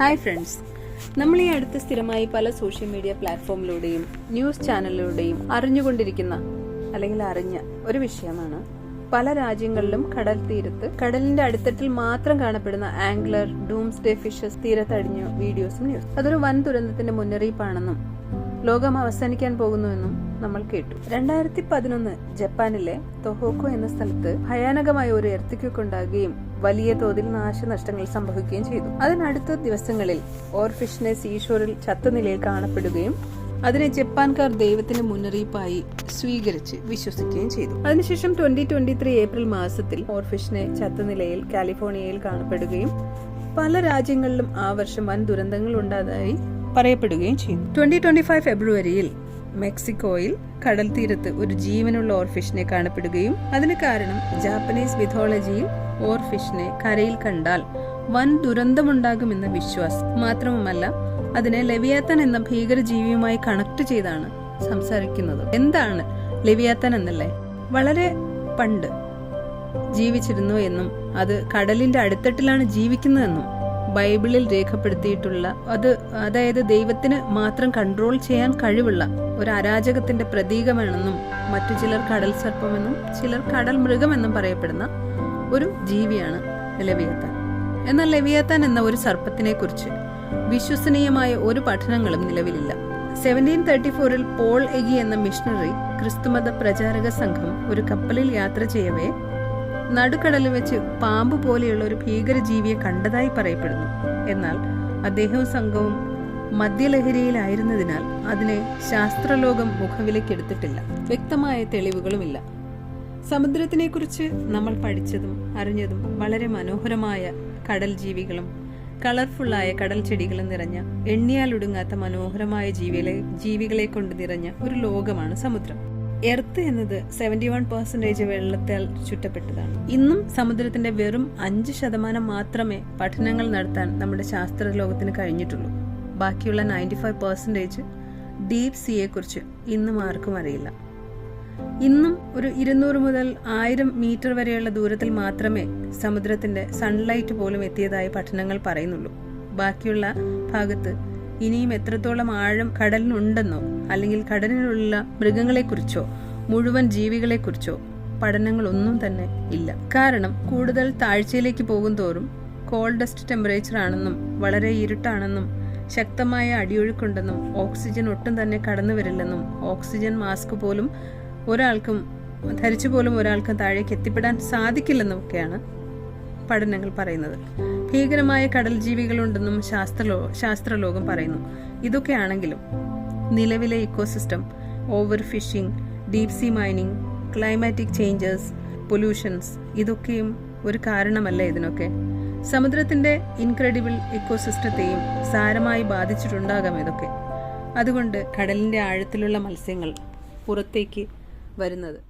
Hi friends നമ്മൾ ഈ അടുത്ത് സ്ഥിരമായി പല സോഷ്യൽ മീഡിയ പ്ലാറ്റ്ഫോമിലൂടെയും ന്യൂസ് ചാനലിലൂടെയും അറിഞ്ഞുകൊണ്ടിരിക്കുന്ന അല്ലെങ്കിൽ അറിഞ്ഞ ഒരു വിഷയമാണ്. പല രാജ്യങ്ങളിലും കടൽ തീരത്ത് കടലിന്റെ അടിത്തട്ടിൽ മാത്രം കാണപ്പെടുന്ന ആംഗ്ലർ ഡൂംസ്ഡേ ഫിഷസ് തീരത്തടിഞ്ഞ വീഡിയോസും ന്യൂസ് അതൊരു വൻ ദുരന്തത്തിന്റെ മുന്നറിയിപ്പാണെന്നും ലോകം അവസാനിക്കാൻ പോകുന്നുവെന്നും നമ്മൾ കേട്ടു. രണ്ടായിരത്തി പതിനൊന്ന് ജപ്പാനിലെ തൊഹോക്കോ എന്ന സ്ഥലത്ത് ഭയാനകമായ ഒരു എർത്തിക്കൊക്കെ ഉണ്ടാകുകയും വലിയ തോതിൽ നാശനഷ്ടങ്ങൾ സംഭവിക്കുകയും ചെയ്തു. അതിനടുത്ത ദിവസങ്ങളിൽ ഓർഫിഷിനെ സീഷോറിൽ ചത്ത നിലയിൽ കാണപ്പെടുകയും അതിനെ ജപ്പാൻകാർ ദൈവത്തിന്റെ മുന്നറിയിപ്പായി സ്വീകരിച്ച് വിശ്വസിക്കുകയും ചെയ്തു. അതിനുശേഷം ട്വന്റി ട്വന്റി ത്രീ ഏപ്രിൽ മാസത്തിൽ ഓർഫിഷിനെ ചത്ത നിലയിൽ കാലിഫോർണിയയിൽ കാണപ്പെടുകയും പല രാജ്യങ്ങളിലും ആ വർഷം വൻ ദുരന്തങ്ങൾ ഉണ്ടായതായി പറയപ്പെടുകയും ചെയ്തു. ട്വന്റി ട്വന്റി ഫൈവ് ഫെബ്രുവരിയിൽ മെക്സിക്കോയിൽ കടൽ തീരത്ത് ഒരു ജീവനുള്ള ഓർഫിഷിനെ കാണപ്പെടുകയും അതിന് കാരണം ജാപ്പനീസ് മിഥോളജിയിൽ ഓർഫിഷിനെ കരയിൽ കണ്ടാൽ വൻ ദുരന്തമുണ്ടാകുമെന്ന വിശ്വാസം മാത്രവുമല്ല അതിനെ ലെവിയാത്തൻ എന്ന ഭീകര ജീവിയുമായി കണക്ട് ചെയ്താണ് സംസാരിക്കുന്നത്. എന്താണ് ലെവിയാത്തൻ എന്നല്ലേ? വളരെ പണ്ട് ജീവിച്ചിരുന്നു എന്നും അത് കടലിന്റെ അടിത്തട്ടിലാണ് ജീവിക്കുന്നതെന്നും ബൈബിളിൽ രേഖപ്പെടുത്തിയിട്ടുള്ള അത് അതായത് ദൈവത്തിന് മാത്രം കൺട്രോൾ ചെയ്യാൻ കഴിവുള്ള ഒരു അരാജകത്തിന്റെ പ്രതീകമാണെന്നും മറ്റു ചിലർ കടൽ സർപ്പമെന്നും ചിലർ കടൽ മൃഗമെന്നും പറയപ്പെടുന്ന ഒരു ജീവിയാണ് ലെവിയത്താൻ. എന്നാൽ ലെവിയത്താൻ എന്ന ഒരു സർപ്പത്തിനെ കുറിച്ച് വിശ്വസനീയമായ ഒരു പഠനങ്ങളും നിലവിലില്ല. സെവന്റീൻ തേർട്ടി ഫോറിൽ പോൾ എഗി എന്ന മിഷണറി ക്രിസ്തുമത പ്രചാരക സംഘം ഒരു കപ്പലിൽ യാത്ര ചെയ്യവേ നടുക്കടലിൽ വെച്ച് പാമ്പ് പോലെയുള്ള ഒരു ഭീകരജീവിയെ കണ്ടതായി പറയപ്പെടുന്നു. എന്നാൽ അദ്ദേഹവും സംഘവും മദ്യലഹരിയിലായിരുന്നതിനാൽ അതിനെ ശാസ്ത്രലോകം മുഖവിലക്കെടുത്തിട്ടില്ല വ്യക്തമായ തെളിവുകളുമില്ല. സമുദ്രത്തിനെക്കുറിച്ച് നമ്മൾ പഠിച്ചതും അറിഞ്ഞതും വളരെ മനോഹരമായ കടൽ ജീവികളും കളർഫുള്ളായ കടൽ ചെടികളും നിറഞ്ഞ എണ്ണിയാലൊടുങ്ങാത്ത മനോഹരമായ ജീവികളെ ജീവികളെ കൊണ്ട് നിറഞ്ഞ ഒരു ലോകമാണ് സമുദ്രം. എർത്ത് എന്നത് സെവന്റി വൺ പെർസെന്റേജ് വെള്ളത്താൽ ചുറ്റപ്പെട്ടതാണ്. ഇന്നും സമുദ്രത്തിന്റെ വെറും അഞ്ച് ശതമാനം മാത്രമേ പഠനങ്ങൾ നടത്താൻ നമ്മുടെ ശാസ്ത്ര ലോകത്തിന് കഴിഞ്ഞിട്ടുള്ളൂ. ബാക്കിയുള്ള നയന്റി ഫൈവ് പെർസെന്റേജ് ഡീപ് സിയെ കുറിച്ച് ഇന്നും ആർക്കും അറിയില്ല. ഇന്നും ഒരു ഇരുന്നൂറ് മുതൽ ആയിരം മീറ്റർ വരെയുള്ള ദൂരത്തിൽ മാത്രമേ സമുദ്രത്തിന്റെ സൺലൈറ്റ് പോലും എത്തിയതായി പഠനങ്ങൾ പറയുന്നുള്ളൂ. ബാക്കിയുള്ള ഭാഗത്ത് ഇനിയും എത്രത്തോളം ആഴം കടലിനുണ്ടെന്നോ അല്ലെങ്കിൽ കടലിലുള്ള മൃഗങ്ങളെക്കുറിച്ചോ മുഴുവൻ ജീവികളെക്കുറിച്ചോ പഠനങ്ങളൊന്നും തന്നെ ഇല്ല. കാരണം കൂടുതൽ താഴ്ചയിലേക്ക് പോകും തോറും കോൾഡസ്റ്റ് ടെമ്പറേച്ചർ ആണെന്നും വളരെ ഇരുട്ടാണെന്നും ശക്തമായ അടിയൊഴുക്കുണ്ടെന്നും ഓക്സിജൻ ഒട്ടും തന്നെ കടന്നു വരില്ലെന്നും ഓക്സിജൻ മാസ്ക് പോലും ഒരാൾക്കും ധരിച്ചു പോലും ഒരാൾക്കും താഴേക്ക് എത്തിപ്പെടാൻ സാധിക്കില്ലെന്നൊക്കെയാണ് പഠനങ്ങൾ പറയുന്നത്. ഭീകരമായ കടൽ ജീവികളുണ്ടെന്നും ശാസ്ത്രലോ ശാസ്ത്രലോകം പറയുന്നു. ഇതൊക്കെയാണെങ്കിലും നിലവിലെ ecosystem overfishing deep sea mining climatic changes pollutions ഇതൊക്കെയും ഒരു കാരണമല്ല ഇതിനൊക്കെ. സമുദ്രത്തിന്റെ ഇൻക്രെഡിബിൾ ഇക്കോസിസ്റ്റത്തെയും സാരമായി ബാധിച്ചിട്ടുണ്ടാകാം ഇതൊക്കെ. അതുകൊണ്ട് കടലിന്റെ ആഴത്തിലുള്ള മത്സ്യങ്ങൾ പുറത്തേക്ക് വരുന്നത്.